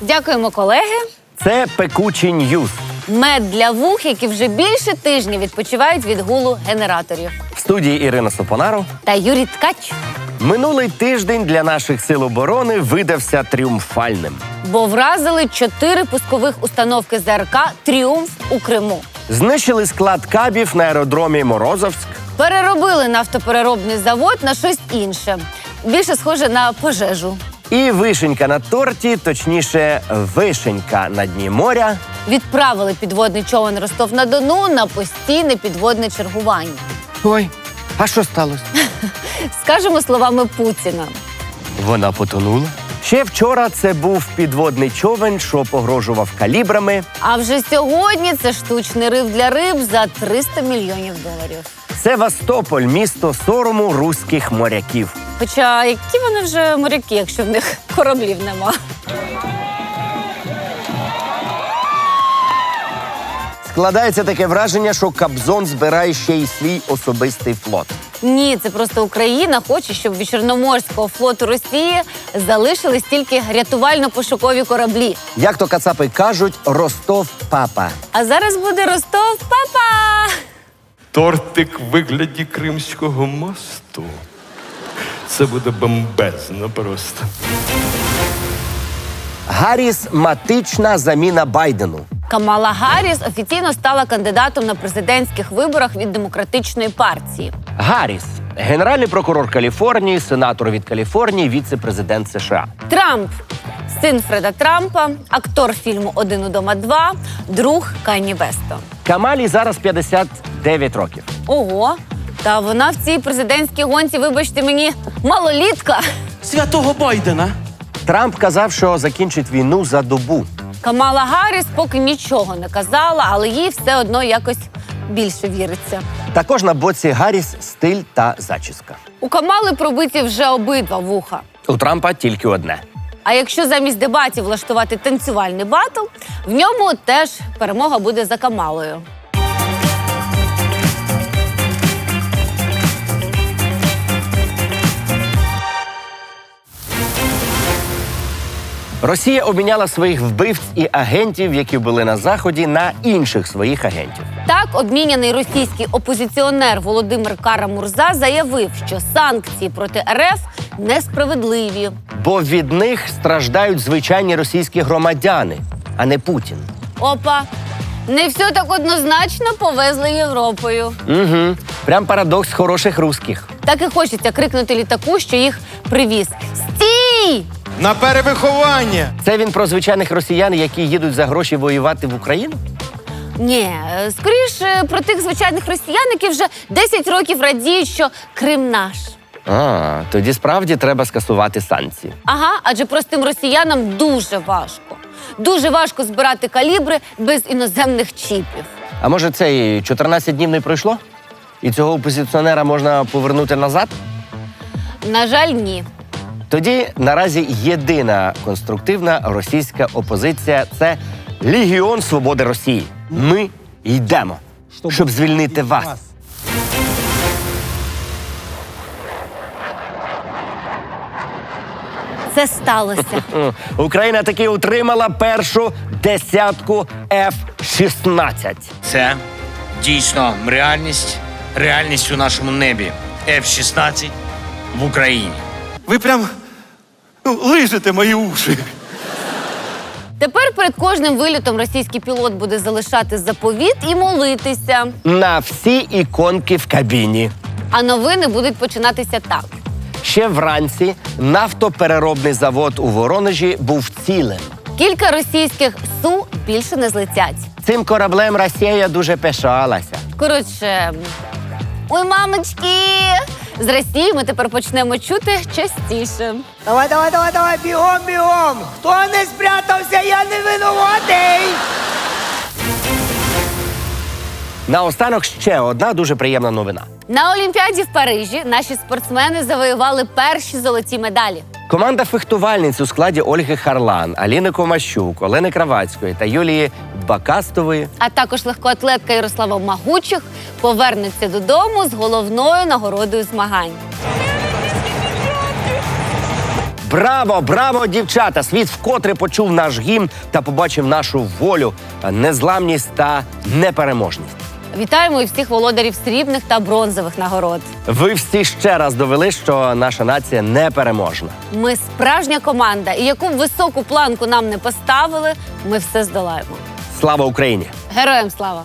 Дякуємо, колеги. Це пекучі ньюз. Мед для вух, які вже більше тижня відпочивають від гулу генераторів. В студії Ірина Сопонару. Та Юрій Ткач. Минулий тиждень для наших сил оборони видався тріумфальним. Бо вразили чотири пускових установки ЗРК Тріумф у Криму. Знищили склад кабів на аеродромі Морозовськ. Переробили нафтопереробний завод на щось інше. Більше схоже на пожежу. І вишенька на торті, точніше, вишенька на дні моря. Відправили підводний човен Ростов на Дону на постійне підводне чергування. Ой, а що сталося? Скажемо словами Путіна. Вона потонула. Ще вчора це був підводний човен, що погрожував калібрами. А вже сьогодні це штучний рив для риб за 300 мільйонів доларів. Севастополь місто сорому руських моряків. Хоча які вони вже моряки, якщо в них кораблів нема. Складається таке враження, що Кабзон збирає ще й свій особистий флот. Ні, це просто Україна хоче, щоб від Чорноморського флоту Росії залишились тільки рятувально-пошукові кораблі. Як то кацапи кажуть, Ростов папа. А зараз буде Ростов, папа! Тортик в вигляді Кримського мосту. Це буде бомбезно просто. Гарізматична заміна Байдену. Камала Гарріс офіційно стала кандидатом на президентських виборах від демократичної партії. Гарріс – генеральний прокурор Каліфорнії, сенатор від Каліфорнії, віце-президент США. Трамп, син Фреда Трампа, актор фільму Один удома два, друг Кані Весто. Камалі зараз 59 років. Ого, та вона в цій президентській гонці, вибачте мені, малолітка. святого Байдена. Трамп казав, що закінчить війну за добу. Камала Гарріс поки нічого не казала, але їй все одно якось більше віриться. Також на боці Гарріс стиль та зачіска. У Камали пробиті вже обидва вуха. У Трампа тільки одне. А якщо замість дебатів влаштувати танцювальний батл, в ньому теж перемога буде за Камалою. Росія обміняла своїх вбивць і агентів, які були на заході, на інших своїх агентів. Так, обміняний російський опозиціонер Володимир Кара-Мурза заявив, що санкції проти РФ несправедливі. Бо від них страждають звичайні російські громадяни, а не Путін. Опа, не все так однозначно повезли Європою. Угу. Прям парадокс хороших русських. Так і хочеться крикнути літаку, що їх привіз. Стій! На перевиховання. Це він про звичайних росіян, які їдуть за гроші воювати в Україну. Ні, е, скоріше про тих звичайних росіян, які вже 10 років радіють, що Крим наш. А, тоді справді треба скасувати санкції. Ага, адже простим росіянам дуже важко. Дуже важко збирати калібри без іноземних чіпів. А може, цей 14 днів не пройшло? І цього опозиціонера можна повернути назад? На жаль, ні. Тоді наразі єдина конструктивна російська опозиція це Легіон Свободи Росії. Ми йдемо, щоб звільнити вас. Це сталося. Україна таки утримала першу десятку F-16. Це дійсно реальність, реальність у нашому небі. F-16 в Україні. Ви прям ну, лижете мої уші. Тепер перед кожним вилітом російський пілот буде залишати заповіт і молитися. На всі іконки в кабіні. А новини будуть починатися так. Ще вранці нафтопереробний завод у Воронежі був цілим. Кілька російських су більше не злетять. Цим кораблем Росія дуже пишалася. Коротше, ой, мамочки! З Росії ми тепер почнемо чути частіше. Давай, давай, давай, давай, бігом, бігом! Хто не спрятався, я не Наостанок ще одна дуже приємна новина. На Олімпіаді в Парижі наші спортсмени завоювали перші золоті медалі. Команда фехтувальниць у складі Ольги Харлан, Аліни Комащук, Олени Кравацької та Юлії Бакастової А також легкоатлетка Ярослава Магучих повернеться додому з головною нагородою змагань. Браво, браво, дівчата! Світ вкотре почув наш гімн та побачив нашу волю, незламність та непереможність. Вітаємо і всіх володарів срібних та бронзових нагород. Ви всі ще раз довели, що наша нація непереможна. Ми справжня команда, і яку б високу планку нам не поставили, ми все здолаємо. Слава Україні! Героям слава!